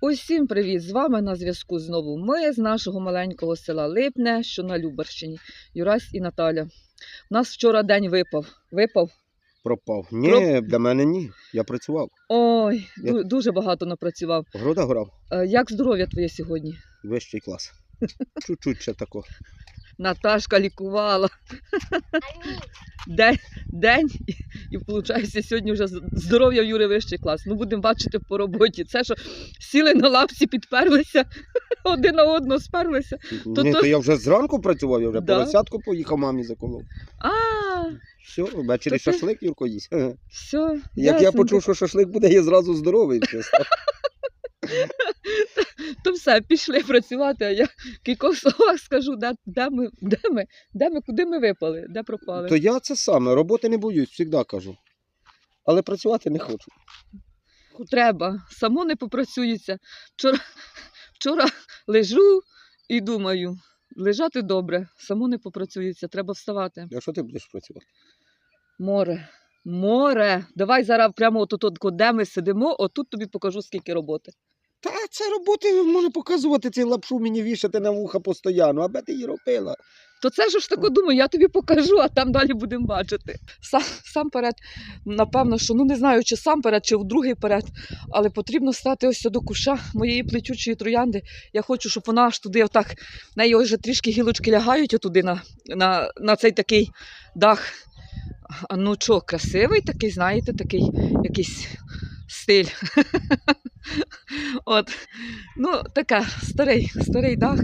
Усім привіт! З вами на зв'язку знову ми з нашого маленького села Липне, що на Любарщині. Юрась і Наталя. У нас вчора день випав. Випав. Пропав. Ні, Проп... для мене ні. Я працював. Ой, Я- дуже багато напрацював. Города грав. Е, Як здоров'я твоє сьогодні? Вищий клас. Чуть-чуть ще тако. Наташка лікувала. День, день і, виходить, сьогодні вже здоров'я в Юри вищий клас. Ну, будемо бачити по роботі. Це що сіли на лапці, підперлися, один на одного сперлися. То- Ні, то- то я вже зранку працював, я вже Да? поросятку поїхав мамі заколов. А, Все, ввечері То ти- шашлик Юрко їсть. Як все. я почув, що шашлик буде, я зразу здоровий. То все, пішли працювати, а я в кількох словах скажу, де, де, ми, де ми, де ми, куди ми випали, де пропали. То я це саме, роботи не боюсь, завжди кажу. Але працювати не хочу. Треба, само не попрацюється. Вчора, вчора лежу і думаю, лежати добре, само не попрацюється, треба вставати. А що ти будеш працювати? Море, море. Давай зараз прямо отут, от, де ми сидимо, отут тобі покажу, скільки роботи. Та це роботи може показувати цей лапшу мені вішати на вуха постійно, аби ти її робила. То це ж тако думаю, я тобі покажу, а там далі будемо бачити. Сам, сам перед, напевно, що ну не знаю, чи сам перед, чи в другий перед, але потрібно стати ось до куша моєї плетючої троянди. Я хочу, щоб вона аж туди, отак, в неї вже трішки гілочки лягають отуди на, на, на цей такий дах. А ну що, красивий такий, знаєте, такий якийсь стиль. От. Ну, таке, старий, старий дах.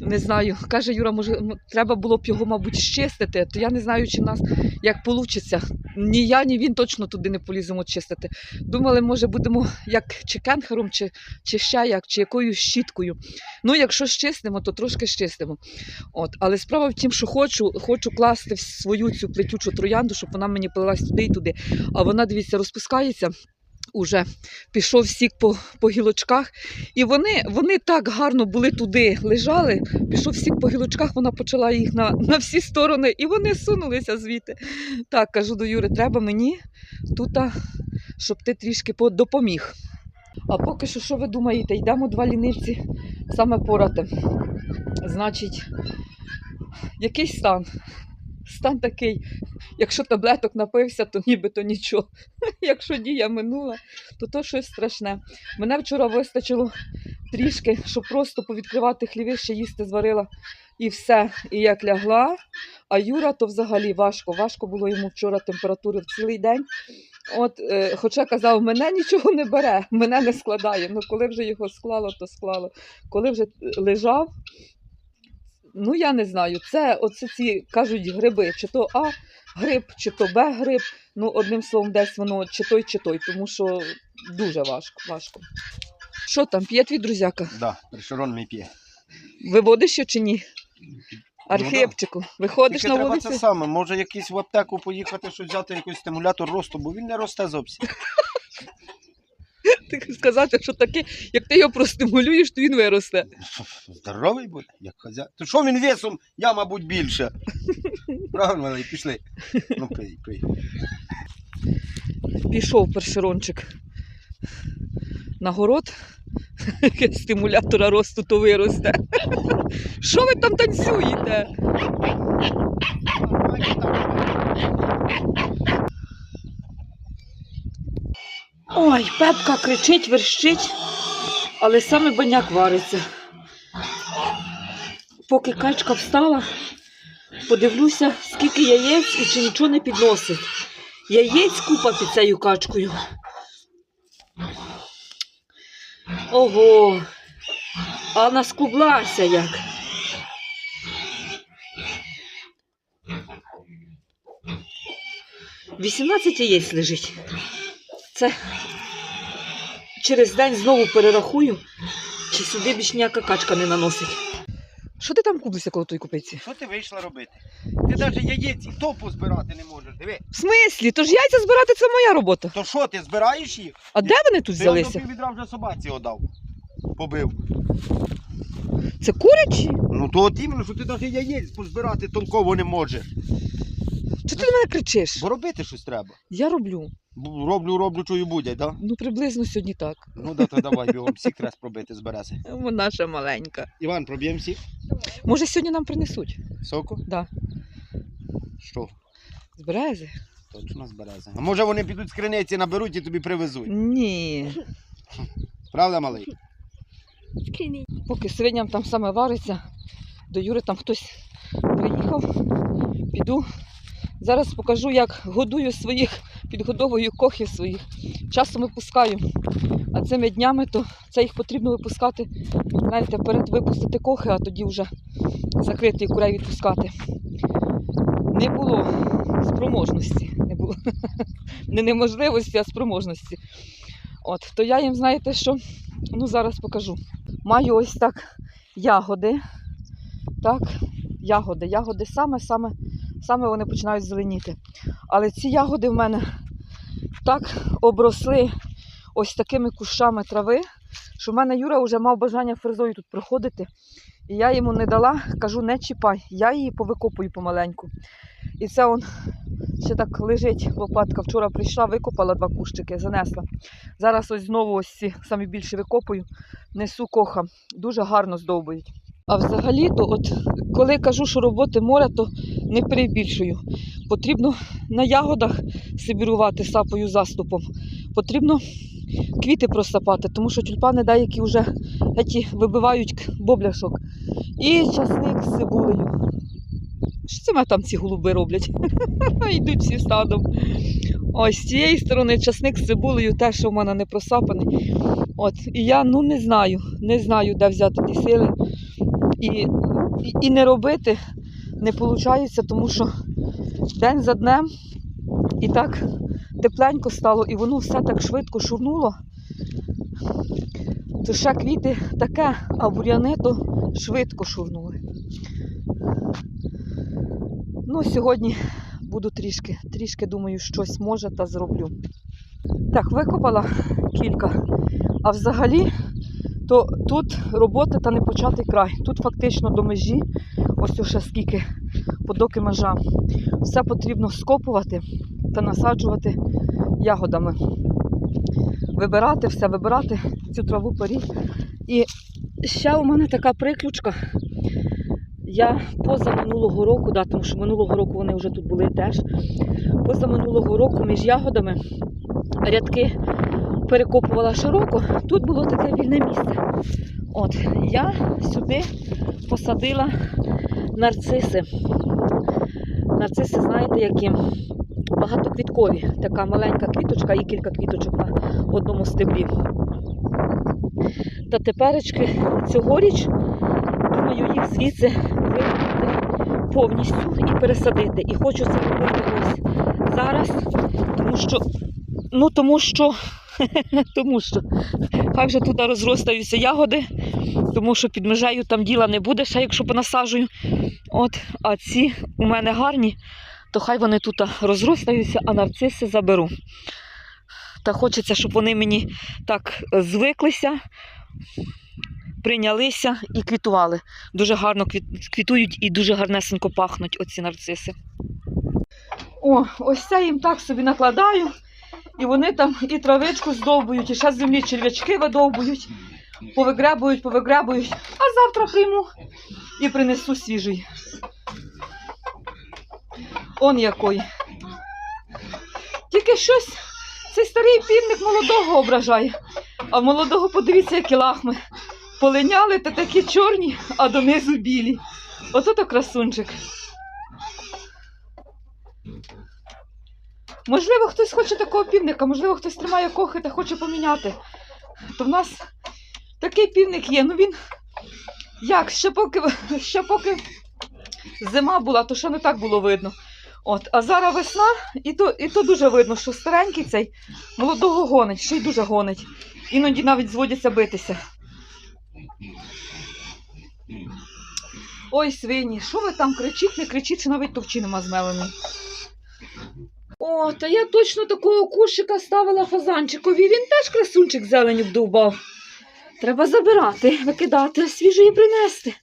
Не знаю. Каже Юра, може, треба було б його, мабуть, щистити. То я не знаю, чи в нас як вийде. Ні я, ні він точно туди не поліземо чистити. Думали, може, будемо як чи кенхером, чи, чи ще як, чи якоюсь щіткою. Ну, якщо щистимо, то трошки щистимо. От. Але справа в тім, що хочу, хочу класти свою цю плетючу троянду, щоб вона мені плелась туди і туди. А вона, дивіться, розпускається. Уже пішов сік по, по гілочках, і вони, вони так гарно були туди, лежали. Пішов сік по гілочках, вона почала їх на, на всі сторони, і вони сунулися звідти. Так, кажу до Юри, треба мені тут, щоб ти трішки допоміг. А поки що, що ви думаєте, йдемо два лінивці саме порати. Значить, який стан? Стан такий, якщо таблеток напився, то нібито нічого. Якщо дія минула, то то щось страшне. Мене вчора вистачило трішки, щоб просто повідкривати хлівище, їсти зварила і все. І як лягла. А Юра то взагалі важко. Важко було йому вчора температури в цілий день. От, е, хоча казав, мене нічого не бере, мене не складає. Ну коли вже його склало, то склало. Коли вже лежав, ну я не знаю. Це оце ці кажуть гриби, чи то А гриб, чи то Б гриб. Ну, одним словом, десь воно чи той, чи той, тому що дуже важко. важко. Що там, п'є твій друзяка? Да, пришерон мій п'є. Виводиш його чи ні? Архипчику, виходиш Тільки на треба вулицю? це саме, може якийсь в аптеку поїхати, щось взяти якийсь стимулятор росту, бо він не росте зовсім. Ти сказати, що таке, як ти його простимулюєш, то він виросте. Здоровий буде, як хазяїн. То що він весом? Я, мабуть, більше. Правильно, але пішли. Ну, пий, пий. Пішов першерончик на город. Стимулятора росту то виросте. Що ви там танцюєте? Ой, пепка кричить, верщить, але саме баняк вариться. Поки качка встала, подивлюся, скільки яєць і чи нічого не підносить. Яєць купа під цією качкою. Ого, а наскублася як. Вісімнадцять яєць лежить. Це через день знову перерахую, чи сюди більш ніяка качка не наносить. Що ти там купився коло тої купиці? Що ти вийшла робити? Ти навіть яєць і то позбирати не можеш. Диви. В смислі? Тож яйця збирати це моя робота. То що, ти збираєш їх? А де вони тут Ти взялися? піввідра вже собаці отдав. Побив. Це курячі? Ну то от іменно, що ти навіть яєць позбирати толково не можеш. Чи ти на мене кричиш? Бо робити щось треба. Я роблю. Бу- Роблю, роблю, чую будять, да? Ну, приблизно сьогодні так. Ну да, то давай бігом, всіх треба пробити з берези. Вона ще маленька. Іван, проб'ємо всіх? Може, сьогодні нам принесуть? Соку? Да. Що? З берези? Точно з берези. А може вони підуть з криниці, наберуть і тобі привезуть. Ні. Правда, малий? Поки свиням там саме вариться, до Юри там хтось приїхав, піду. Зараз покажу, як годую своїх, підгодовую кохів своїх. Часом випускаю. А цими днями то це їх потрібно випускати. Знаєте, перед випустити кохи, а тоді вже закрити курей відпускати. Не було спроможності. Не було не неможливості, а спроможності. От, то я їм, знаєте, що ну зараз покажу. Маю ось так ягоди. Так, ягоди. Ягоди саме, саме, вони починають зеленіти. Але ці ягоди в мене так обросли ось такими кущами трави, що в мене Юра вже мав бажання фрезою тут проходити. І я йому не дала, кажу, не чіпай, я її повикопую помаленьку. І це он ще так лежить лопатка. Вчора прийшла, викопала два кущики, занесла. Зараз ось знову ось ці самі більші викопую, несу коха. Дуже гарно здовбують. А взагалі, то от коли кажу, що роботи море, то не перебільшую. Потрібно на ягодах сибірувати сапою заступом. Потрібно квіти просапати, тому що тюльпани деякі вже еті, вибивають бобляшок. І часник з цибулею. Що це мене там ці голуби роблять? Йдуть всі стадом. Ось з цієї сторони часник з цибулею теж що в мене не просапаний. От, і я ну не знаю, не знаю, де взяти ті сили. І, і, не робити не виходить, тому що день за днем і так тепленько стало, і воно все так швидко шурнуло. То ще квіти таке, а бур'яни то швидко шурнули. Ну, сьогодні буду трішки, трішки думаю, щось може та зроблю. Так, викопала кілька. А взагалі, то тут роботи та не початий край. Тут фактично до межі, ось уже скільки, подоки межа. Все потрібно скопувати та насаджувати ягодами. Вибирати все, вибирати цю траву порі. І ще у мене така приключка. Я поза минулого року, да, тому що минулого року вони вже тут були теж. Поза минулого року між ягодами рядки перекопувала широко. Тут було таке вільне місце. От, я сюди посадила нарциси. Нарциси, знаєте, які багатоквіткові. Така маленька квіточка і кілька квіточок на одному стеблі. Та теперечки цьогоріч, думаю, їх звідси вирвати повністю і пересадити. І хочу це робити ось зараз, тому що, ну тому що, тому що, хай вже тут розростаються ягоди, тому що під межею там діла не буде, ще якщо понасаджую. От, а ці у мене гарні, то хай вони тут розростаються, а нарциси заберу. Та хочеться, щоб вони мені так звиклися, прийнялися і квітували. Дуже гарно квітують і дуже гарнесенько пахнуть оці нарциси. О, ось це їм так собі накладаю. І вони там і травичку здовбують, і ще з землі черв'ячки видовбують, повигребують, повигребують. А завтра прийму і принесу свіжий. Он який. Тільки щось цей старий півник молодого ображає. А молодого подивіться, які лахми. Полиняли та такі чорні, а донизу білі. Ото то красунчик. Можливо, хтось хоче такого півника, можливо, хтось тримає кохи та хоче поміняти. То в нас такий півник є. Ну він як, ще поки, ще поки зима була, то ще не так було видно. От, а зараз весна, і то, і то дуже видно, що старенький цей молодого гонить, ще й дуже гонить. Іноді навіть зводяться битися. Ой, свині, що ви там кричіть, не кричіть, що навіть товчі нема змеленої. О, та я точно такого кущика ставила фазанчикові. Він теж красунчик зеленю вдовбав. Треба забирати, викидати, свіжої принести.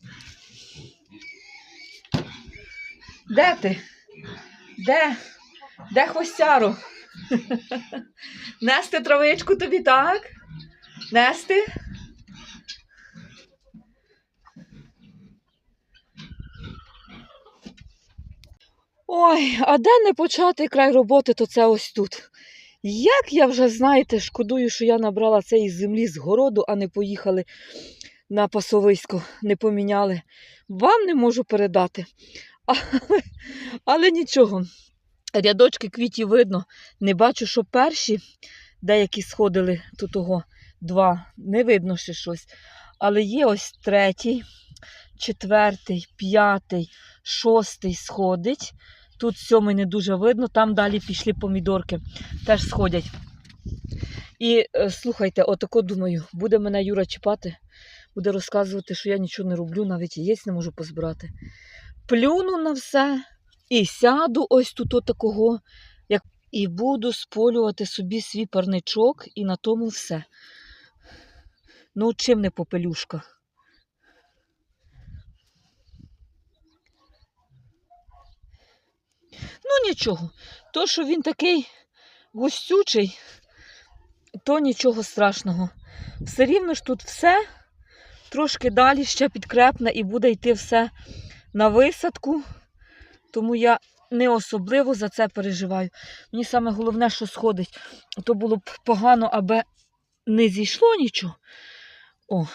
Де ти? Де? Де хвостяро? Нести травичку тобі, так? Нести? Ой, а де не почати край роботи, то це ось тут. Як я вже, знаєте, шкодую, що я набрала цієї землі з городу, а не поїхали на пасовисько, не поміняли. Вам не можу передати. Але, але нічого. Рядочки квітів видно. Не бачу, що перші деякі сходили тут того два. Не видно ще щось. Але є ось третій, четвертий, п'ятий, шостий сходить. Тут сьомий не дуже видно, там далі пішли помідорки, теж сходять. І е, слухайте, отако думаю, буде мене Юра чіпати, буде розказувати, що я нічого не роблю, навіть яєць не можу позбирати. Плюну на все і сяду ось тут отакого, як, і буду сполювати собі свій парничок, і на тому все. Ну, чим не попелюшка? Ну, нічого. То, що він такий густючий, то нічого страшного. Все рівно ж тут все трошки далі ще підкрепне і буде йти все на висадку. Тому я не особливо за це переживаю. Мені саме головне, що сходить, то було б погано, аби не зійшло нічого. О.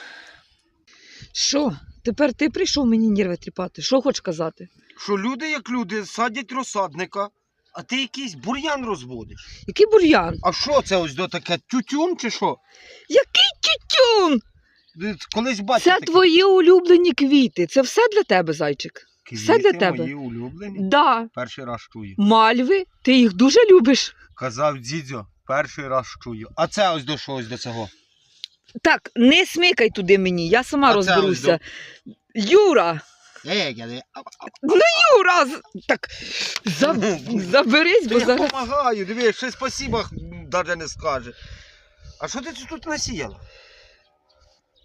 Що? Тепер ти прийшов мені нерви тріпати. Що хочеш казати? Що люди, як люди, садять розсадника, а ти якийсь бур'ян розводиш. Який бур'ян? А що це ось до таке тютюн чи що? Який тютюн? Колись бачив Це такі твої улюблені квіти. Це все для тебе, зайчик. все для квіти тебе. мої улюблені. Да. Перший раз чую. Мальви, ти їх дуже любиш. Казав дідьо, перший раз чую. А це ось до що ось до цього? Так, не смикай туди мені, я сама А це розберуся. Юра! Я не... Юра! з- Так, за... заберись, бо Я зараз. допомагаю, диви, ще спасіба навіть не скаже. А що ти тут насіяла?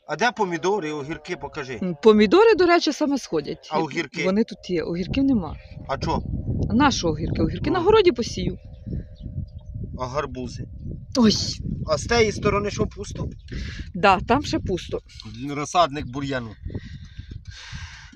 А де помідори, огірки, покажи. Помідори, до речі, саме сходять. А огірки? Вони тут є. Огірків нема. А що? А на що огірки? Огірки на городі посію. А гарбузи? Ой, А з тієї сторони що пусто? да, там ще пусто. Розсадник бур'яну.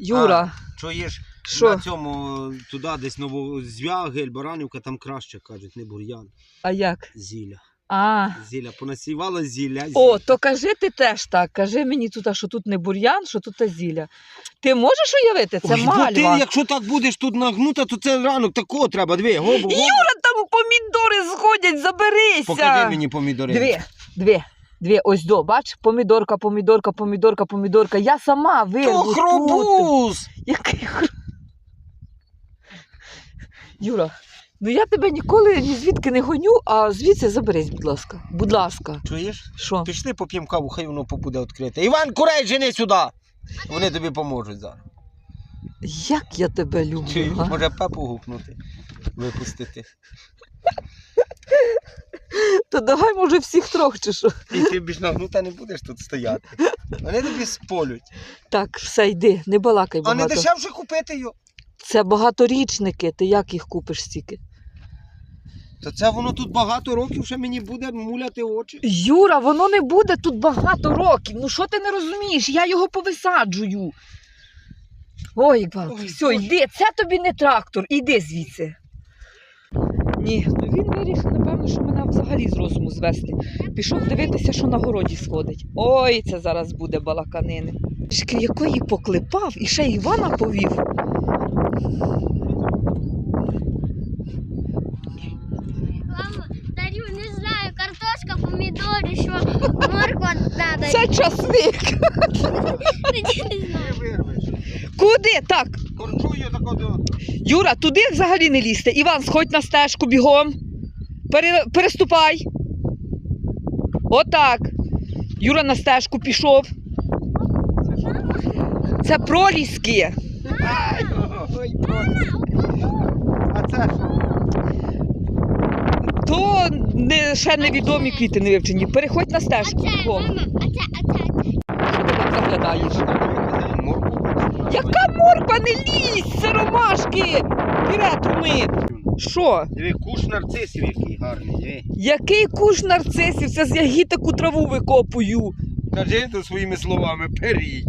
Юра, Чуєш, що? на цьому туди десь Новозвягель, Баранівка, там краще кажуть, не бур'ян, А як? зілля. А. Зілля, понасівала зілля. О, то кажи ти теж так. Кажи мені тут, а що тут не бур'ян, що тут зілля. Ти можеш уявити? Це Ой, бо мальва. ти, якщо так будеш тут нагнута, то це ранок такого треба. Диви, гобу, гобу. Юра, там помідори сходять, заберися. Покажи мені помідори. Дві, дві, дві, ось до, бач, помідорка, помідорка, помідорка, помідорка. Я сама То вирву. тут. хробуз! Який хр... Юра, ну я тебе ніколи ні звідки не гоню, а звідси заберись, будь ласка. Будь ласка. Чуєш? Що? Пішли поп'ємо каву, хай воно побуде відкрите. Іван, курей, жени сюди! Вони тобі поможуть зараз. Як я тебе люблю. Чи а? може пепу гукнути, випустити. То давай, може, всіх трьох чи що. І ти більш нагнута не будеш тут стояти. Вони тобі сполють. Так, все, йди, не балакай А не багато. дешевше купити його. Це багаторічники, ти як їх купиш стільки? То це воно тут багато років ще мені буде муляти очі. Юра, воно не буде тут багато років. Ну що ти не розумієш? Я його повисаджую. Ой, баб, Ой, все, Боже. йди, це тобі не трактор, іди звідси. Ні, ну він вирішив, напевно, що мене взагалі з розуму звести. Пішов дивитися, що на городі сходить. Ой, це зараз буде балаканини. Шки, якої поклепав і ще Івана повів. Мама, дарю, не знаю, картошка, помідори, що морква надо. Це часник. Куди? Так. Юра, туди взагалі не лізьте. Іван, сходь на стежку бігом. Пере, переступай. Отак. Юра на стежку пішов. Це проліски. Ой, А це що? То не, ще невідомі квіти не вивчені. Переходь на А стежку це, бігом. мама, а це, а це. Що ти там заглядаєш? Яка морква не лізь, це ромашки. Пірету ми. Що? Диви, куш нарцисів який. гарний, диви. Який куш нарцисів? Це з ягітику траву викопую. Кажи то своїми словами, перій.